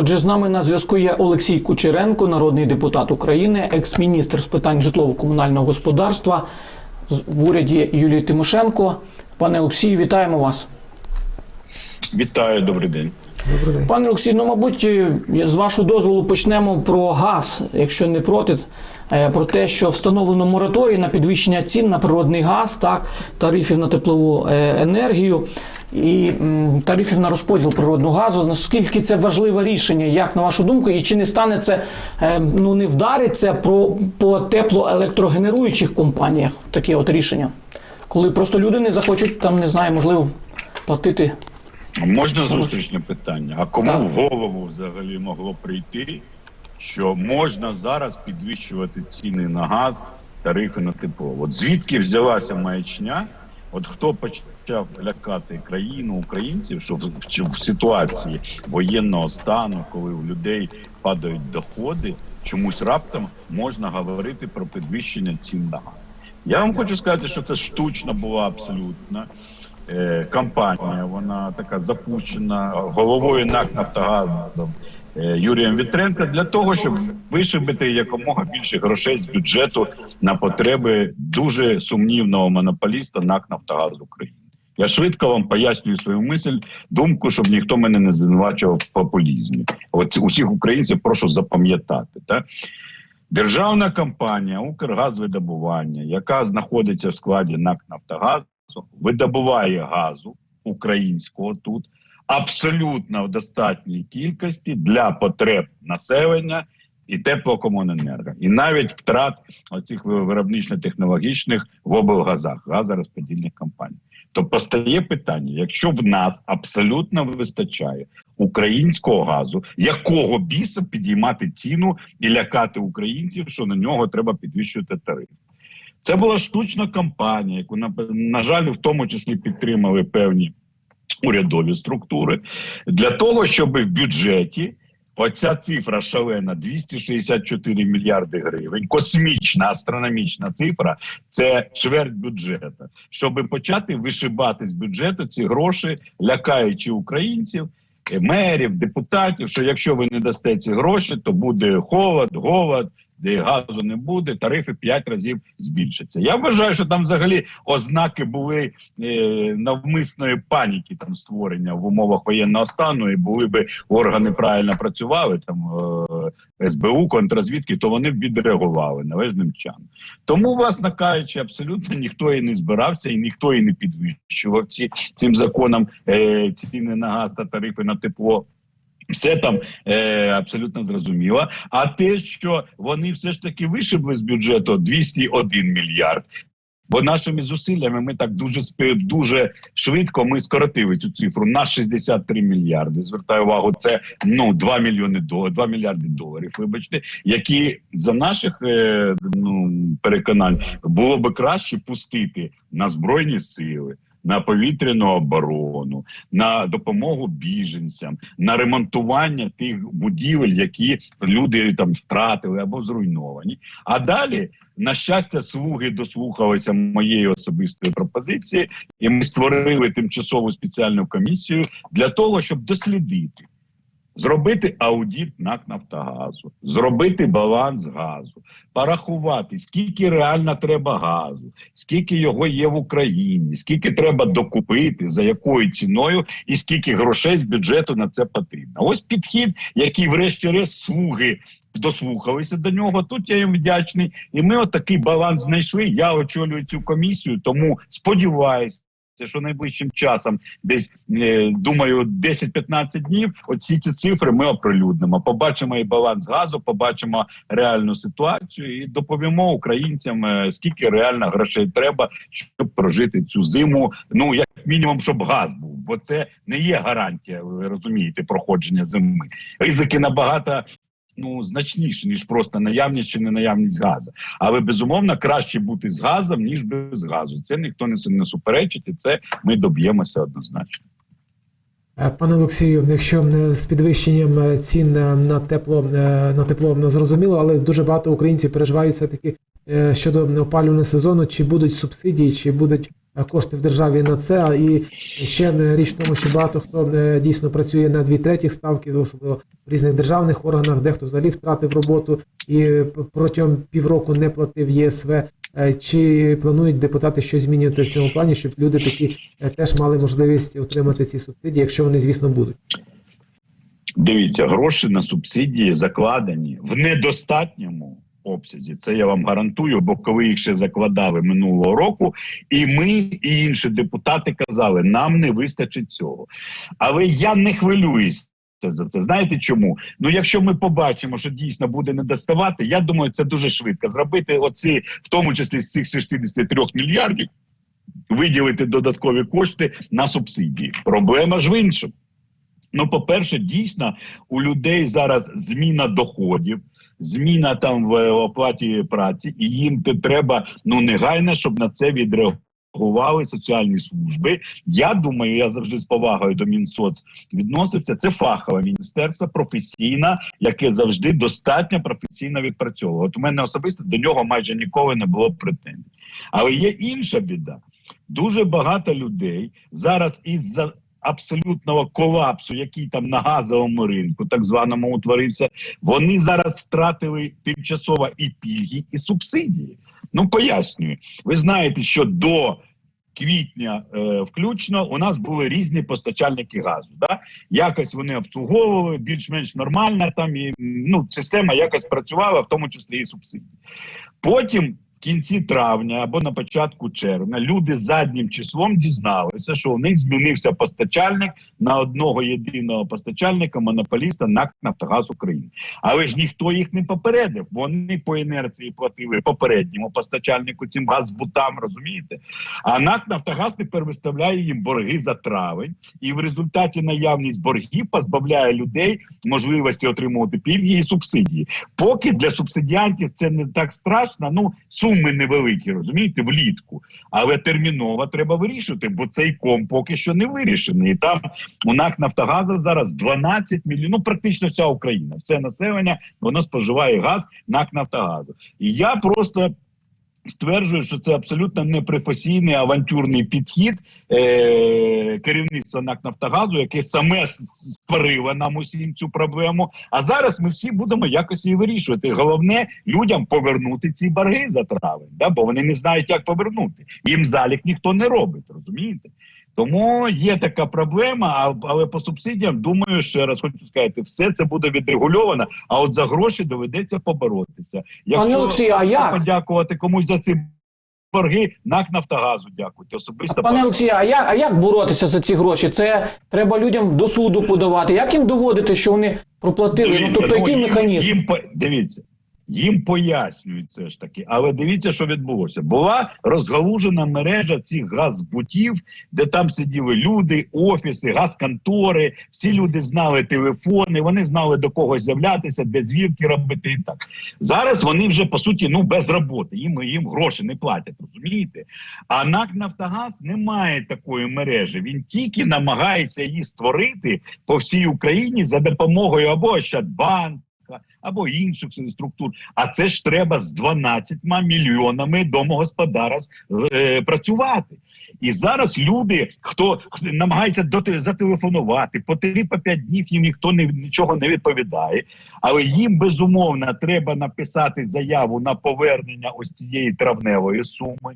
Отже, з нами на зв'язку є Олексій Кучеренко, народний депутат України, екс-міністр з питань житлово-комунального господарства з- в уряді Юлії Тимошенко. Пане Олексію, вітаємо вас. Вітаю, добрий день. Добрий день. Пане Олексій, ну мабуть, е, з вашого дозволу почнемо про газ, якщо не проти. Е, Про те, що встановлено мораторій на підвищення цін на природний газ, так, тарифів на теплову е, енергію і тарифів на розподіл природного газу. Наскільки це важливе рішення, як на вашу думку, і чи не стане це, е, ну не вдарить це про по теплоелектрогенеруючих компаніях таке от рішення, коли просто люди не захочуть там, не знаю, можливо, платити. Можна зустрічне питання? А кому Так. в голову взагалі могло прийти, що можна зараз підвищувати ціни на газ, тарифи на тепло? От звідки взялася маячня? От хто почав лякати країну, українців, що в, в, в ситуації воєнного стану, коли у людей падають доходи, чомусь раптом можна говорити про підвищення цін на газ? Я вам хочу сказати, що це штучно була абсолютно. Е, Компанія, вона така запущена головою НАК «Нафтогазу» е, Юрієм Вітренко для того, щоб вишибити якомога більше грошей з бюджету на потреби дуже сумнівного монополіста НАК «Нафтогаз України. Я швидко вам пояснюю свою мисль, думку, щоб ніхто мене не звинувачував в популізмі. От усіх українців прошу запам'ятати. Так? Державна компанія Укргазвидобування, яка знаходиться в складі НАК «Нафтогазу», видобуває газу українського тут абсолютно в достатній кількості для потреб населення і теплокомуненерго, і навіть втрат оцих виробнично-технологічних в облгазах, газорозподільних компаній. Тобто постає питання: якщо в нас абсолютно вистачає українського газу, якого біса підіймати ціну і лякати українців, що на нього треба підвищувати тариф? Це була штучна кампанія, яку на, на жаль, в тому числі підтримали певні урядові структури, для того, щоб в бюджеті оця цифра шалена 264 мільярди гривень, космічна астрономічна цифра, це чверть бюджету, щоб почати вишибати з бюджету ці гроші, лякаючи українців. Мерів, депутатів, що якщо ви не дасте ці гроші, то буде холод, голод, де газу не буде, тарифи 5 разів збільшаться. Я вважаю, що там взагалі ознаки були е, навмисної паніки там створення в умовах воєнного стану, і були би органи правильно працювали, там е, СБУ, контрозвідки, то вони б відреагували належним чином. Тому, власне кажучи, абсолютно ніхто і не збирався, і ніхто і не підвищував ці цим законом е, ціни на газ та тарифи на тепло. Все там е, абсолютно зрозуміло. А те, що вони все ж таки вишибли з бюджету 201 мільярд. Бо нашими зусиллями ми так дуже дуже швидко ми скоротили цю цифру на 63 мільярди. Звертаю увагу, це ну 2 мільйони до 2 мільярди доларів. Вибачте, які за наших е, ну переконань було би краще пустити на збройні сили. На повітряну оборону, на допомогу біженцям, на ремонтування тих будівель, які люди там втратили або зруйновані. А далі, на щастя, слуги дослухалися моєї особистої пропозиції, і ми створили тимчасову спеціальну комісію для того, щоб дослідити. Зробити аудит НАК Нафтогазу, зробити баланс газу, порахувати, скільки реально треба газу, скільки його є в Україні, скільки треба докупити, за якою ціною, і скільки грошей з бюджету на це потрібно. Ось підхід, який, врешті-решт, слуги дослухалися до нього. Тут я їм вдячний. І ми отакий баланс знайшли. Я очолюю цю комісію, тому сподіваюся. Що найближчим часом, десь е, думаю, 10-15 днів, оці ці цифри ми оприлюднимо. Побачимо і баланс газу, побачимо реальну ситуацію і доповімо українцям, е, скільки реально грошей треба, щоб прожити цю зиму. Ну як мінімум, щоб газ був, бо це не є гарантія. Ви розумієте, проходження зими. Ризики набагато. Ну, значніше, ніж просто наявність чи не наявність газу. Але безумовно краще бути з газом, ніж без газу. Це ніхто не, не суперечить, і це ми доб'ємося однозначно. Е, Пане Олексію, якщо е, з підвищенням е, цін на тепло на тепло зрозуміло, але дуже багато українців переживають все таки щодо опалювального сезону, чи будуть субсидії, чи будуть кошти в державі на це. І ще е, річ в тому, що багато хто е, дійсно працює на дві треті ставки, особливо в різних державних органах, дехто взагалі втратив роботу і е, протягом півроку не платив ЄСВ. Е, Чи планують депутати щось змінювати в цьому плані, щоб люди такі е, теж мали можливість отримати ці субсидії, якщо вони, звісно, будуть? Дивіться, гроші на субсидії закладені в недостатньому обсязі. Це я вам гарантую, бо коли їх ще закладали минулого року, і ми, і інші депутати казали, нам не вистачить цього. Але я не хвилююся. За це знаєте чому? Ну, якщо ми побачимо, що дійсно буде не доставати, я думаю, це дуже швидко зробити. Оці, в тому числі з цих 63 мільярдів, виділити додаткові кошти на субсидії. Проблема ж в іншому. Ну, по-перше, дійсно, у людей зараз зміна доходів, зміна там в оплаті праці, і їм треба ну негайно, щоб на це відреагували соціальні служби. Я думаю, я завжди з повагою до Мінсоц відносився. Це фахове міністерство, професійне, яке завжди достатньо професійно відпрацьовувало. От у мене особисто до нього майже ніколи не було претензій. Але є інша біда. Дуже багато людей зараз із-за абсолютного колапсу, який там на газовому ринку, так званому утворився, вони зараз втратили тимчасово і пільги, і субсидії. Ну пояснюю, ви знаєте, що до квітня е, включно у нас були різні постачальники газу. Да? Якось вони обслуговували більш-менш нормально. Там і ну система якось працювала, в тому числі і субсидії. Потім. Кінці травня або на початку червня люди заднім числом дізналися, що у них змінився постачальник на одного єдиного постачальника, монополіста НАК Нафтогаз України. Але ж ніхто їх не попередив. Вони по інерції платили попередньому постачальнику цим газбутам, розумієте? А НАК Нафтогаз тепер виставляє їм борги за травень, і в результаті наявність боргів позбавляє людей можливості отримувати пільги і субсидії. Поки для субсидіантів це не так страшно. Ну суми невеликі, розумієте, влітку. Але терміново треба вирішити, бо цей ком поки що не вирішений. І там у НАК Нафтогаза зараз 12 мільйонів, ну практично вся Україна, все населення воно споживає газ НАК Нафтогазу. І я просто. Стверджую, що це абсолютно непрофесійний авантюрний підхід е- керівництва НАК Нафтогазу, яке саме створило нам усім цю проблему. А зараз ми всі будемо якось її вирішувати. Головне людям повернути ці борги за травень, да? бо вони не знають, як повернути. Їм залік ніхто не робить, розумієте? Тому є така проблема, але по субсидіям думаю, ще раз хочу сказати, все це буде відрегульовано. А от за гроші доведеться поборотися. Пане Олексію, а як? подякувати комусь за ці борги, НАК Нафтогазу дякуйте. Особисто Пане Олексію, а як, а як боротися за ці гроші? Це треба людям до суду подавати. Як їм доводити, що вони проплатили? ну Дивіться, тобто, який їм- механізм? Їм, дивіться. Їм пояснюють це ж таки, але дивіться, що відбулося. Була розгалужена мережа цих газбутів, де там сиділи люди, офіси, газконтори. Всі люди знали телефони, вони знали до кого з'являтися, де звірки робити і так. Зараз вони вже по суті ну без роботи. Їм їм гроші не платять, розумієте? А НАК Нафтогаз не має такої мережі. Він тільки намагається її створити по всій Україні за допомогою або Ощадбанк, або інших структур. А це ж треба з 12 мільйонами домогосподарств е, працювати. І зараз люди, хто намагається доти- зателефонувати, по 3-5 днів їм ніхто не, нічого не відповідає. Але їм безумовно треба написати заяву на повернення ось цієї травневої суми.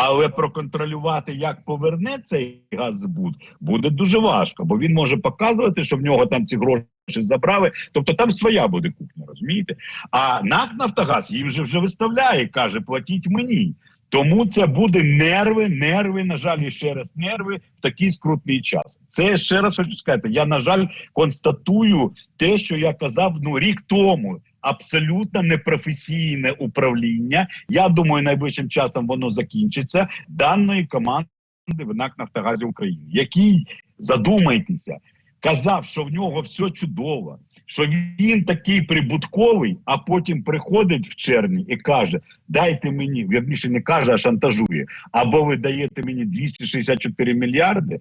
Але проконтролювати, як поверне цей газбуд, буде дуже важко, бо він може показувати, що в нього там ці гроші забрали. Тобто там своя буде кухня, розумієте? А НАК Нафтогаз їм же вже виставляє, каже: платіть мені. Тому це буде нерви, нерви, на жаль, і ще раз нерви в такий скрутний час. Це ще раз хочу сказати. Я на жаль констатую те, що я казав ну рік тому. Абсолютно непрофесійне управління. Я думаю, найближчим часом воно закінчиться даної команди в НАК Нафтогазі України, який задумайтеся, казав, що в нього все чудово, що він такий прибутковий, а потім приходить в червні і каже: Дайте мені, вірніше не каже, а шантажує. Або ви даєте мені 264 мільярди.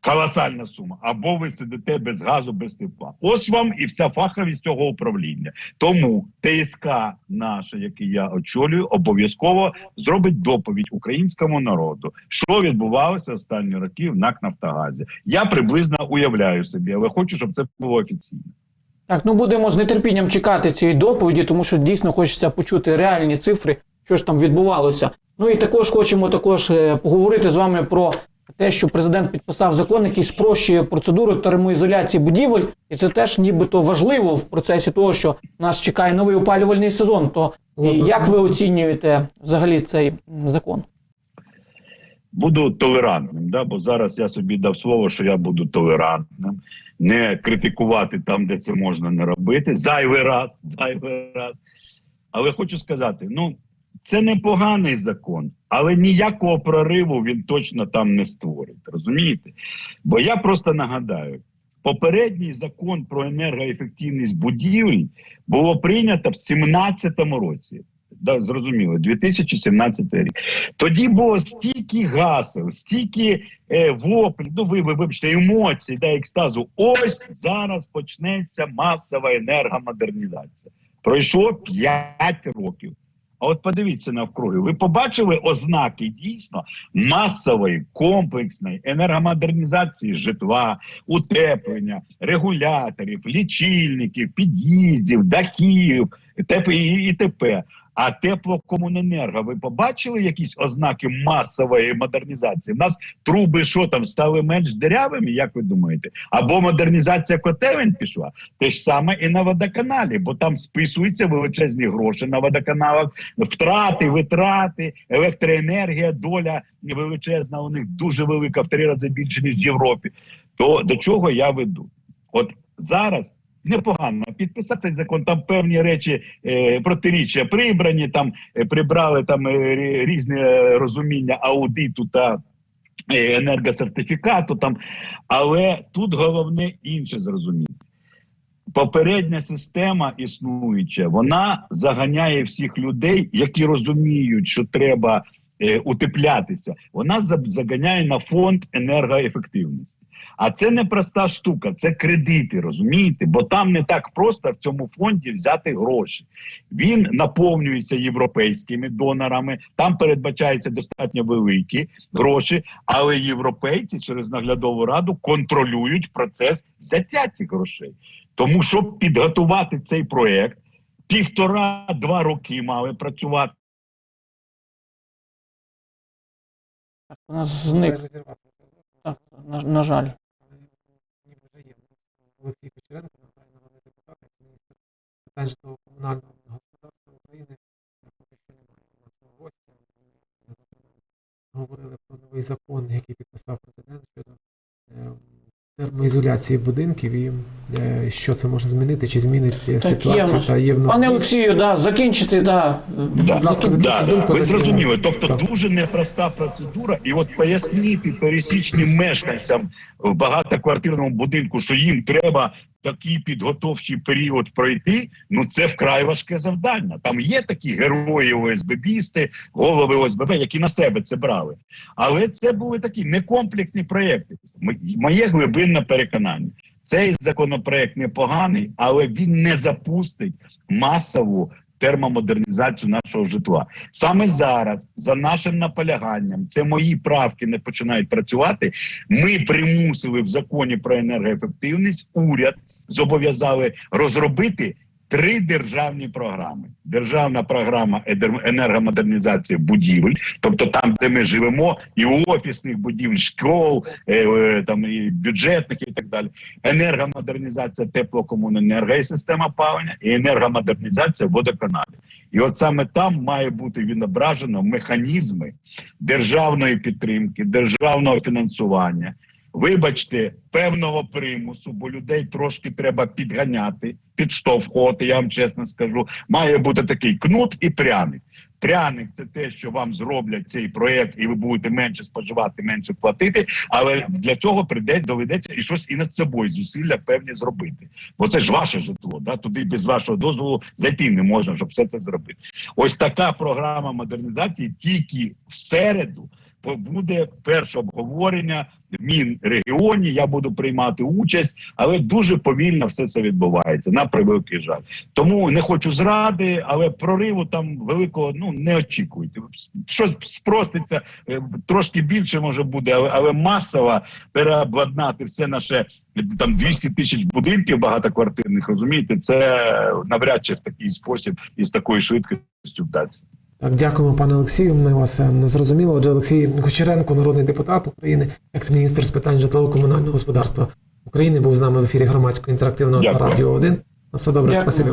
Колосальна сума, або ви сидите без газу, без тепла. Ось вам і вся фаховість цього управління. Тому ТСК наша, який я очолюю, обов'язково зробить доповідь українському народу, що відбувалося останні роки в НАК Нафтогазі. Я приблизно уявляю собі, але хочу, щоб це було офіційно. Так, ну будемо з нетерпінням чекати цієї доповіді, тому що дійсно хочеться почути реальні цифри, що ж там відбувалося. Ну і також хочемо також е, поговорити з вами про те, що президент підписав закон, який спрощує процедуру термоізоляції будівель, і це теж нібито важливо в процесі того, що нас чекає новий опалювальний сезон. То е, як ви оцінюєте взагалі цей закон? буду толерантним, да? бо зараз я собі дав слово, що я буду толерантним, не критикувати там, де це можна не робити. Зайвий раз, зайвий раз. Але хочу сказати: ну, це непоганий закон, але ніякого прориву він точно там не створить. Розумієте? Бо я просто нагадаю: попередній закон про енергоефективність будівель було прийнято в 2017 році. Да, зрозуміло, 2017 рік. Тоді було стільки гасел, стільки е, воплів, ну ви, ви вибачте, емоцій, да, екстазу. Ось зараз почнеться масова енергомодернізація. Пройшло 5 років. А от подивіться навкруги. Ви побачили ознаки дійсно масової комплексної енергомодернізації житла, утеплення, регуляторів, лічильників, під'їздів, дахів, ТП і т.п. А теплокомуненерго, ви побачили якісь ознаки масової модернізації? У нас труби що там стали менш дерявими, як ви думаєте? Або модернізація котелень пішла? Те ж саме і на водоканалі, бо там списуються величезні гроші на водоканалах, втрати, витрати, електроенергія, доля величезна, у них дуже велика, в три рази більше, ніж в Європі. То до чого я веду? От зараз непогано підписати цей закон. Там певні речі е, протиріччя прибрані, там е, прибрали там е, різне розуміння аудиту та е, енергосертифікату. Там, але тут головне інше зрозуміти. Попередня система існуюча, вона заганяє всіх людей, які розуміють, що треба е, утеплятися. Вона заганяє на фонд енергоефективності. А це не проста штука, це кредити, розумієте? Бо там не так просто в цьому фонді взяти гроші. Він наповнюється європейськими донорами, там передбачаються достатньо великі гроші, але європейці через наглядову раду контролюють процес взяття цих грошей. Тому щоб підготувати цей проект, півтора-два роки мали працювати. У нас зник. На, на жаль. Ніби вже є. Олексій Кочеренко, нагадаю, народний депутат, міністр питань житлово-комунального господарства України. Поки що немає нашого гостя. Говорили про новий закон, який підписав президент щодо термоізоляції будинків і е, що це може змінити, чи змінить е, є ситуацію. Та є в нас Пане Олексію, да, закінчити, да. Да. Будь ласка, Да, закінчіть да, ви зрозуміли. Тобто Так. дуже непроста процедура, і от пояснити пересічним мешканцям в багатоквартирному будинку, що їм треба такий підготовчий період пройти. Ну це вкрай важке завдання. Там є такі герої ОСББісти, голови ОСББ, які на себе це брали. Але це були такі некомплексні проекти. Моє глибинне переконання. Цей законопроект непоганий, але він не запустить масову термомодернізацію нашого житла. Саме зараз, за нашим наполяганням, це мої правки не починають працювати. Ми примусили в законі про енергоефективність уряд зобов'язали розробити. Три державні програми: державна програма енергомодернізації будівель, тобто там, де ми живемо, і офісних будівель, школ, е, е, там і бюджетних, і так далі. Енергомодернізація теплокомуненерго і система опалення, і енергомодернізація водоканалів. І от саме там має бути відображено механізми державної підтримки, державного фінансування. Вибачте, певного примусу, бо людей трошки треба підганяти, підштовхувати. Я вам чесно скажу. Має бути такий кнут і пряник. Пряник це те, що вам зроблять цей проект, і ви будете менше споживати, менше платити. Але для цього прийде доведеться і щось і над собою зусилля певні зробити. Бо це ж ваше житло. Да? Туди без вашого дозволу зайти не можна, щоб все це зробити. Ось така програма модернізації тільки в середу буде перше обговорення в Мінрегіоні. Я буду приймати участь, але дуже повільно все це відбувається на превеликий жаль. Тому не хочу зради, але прориву там великого ну не очікуйте. Щось спроститься е, трошки більше може буде, але, але масово переобладнати все наше е, там 200 тисяч будинків багатоквартирних. Розумієте, це навряд чи в такий спосіб і з такою швидкістю вдасться. Так, дякуємо, пане Олексію. Ми вас е, не зрозуміли. Отже, Олексій Кучеренко, народний депутат України, екс-міністр з питань житлово-комунального господарства України, був з нами в ефірі громадського інтерактивного Дякую. радіо 1. На все добре, Дякую. спасибі.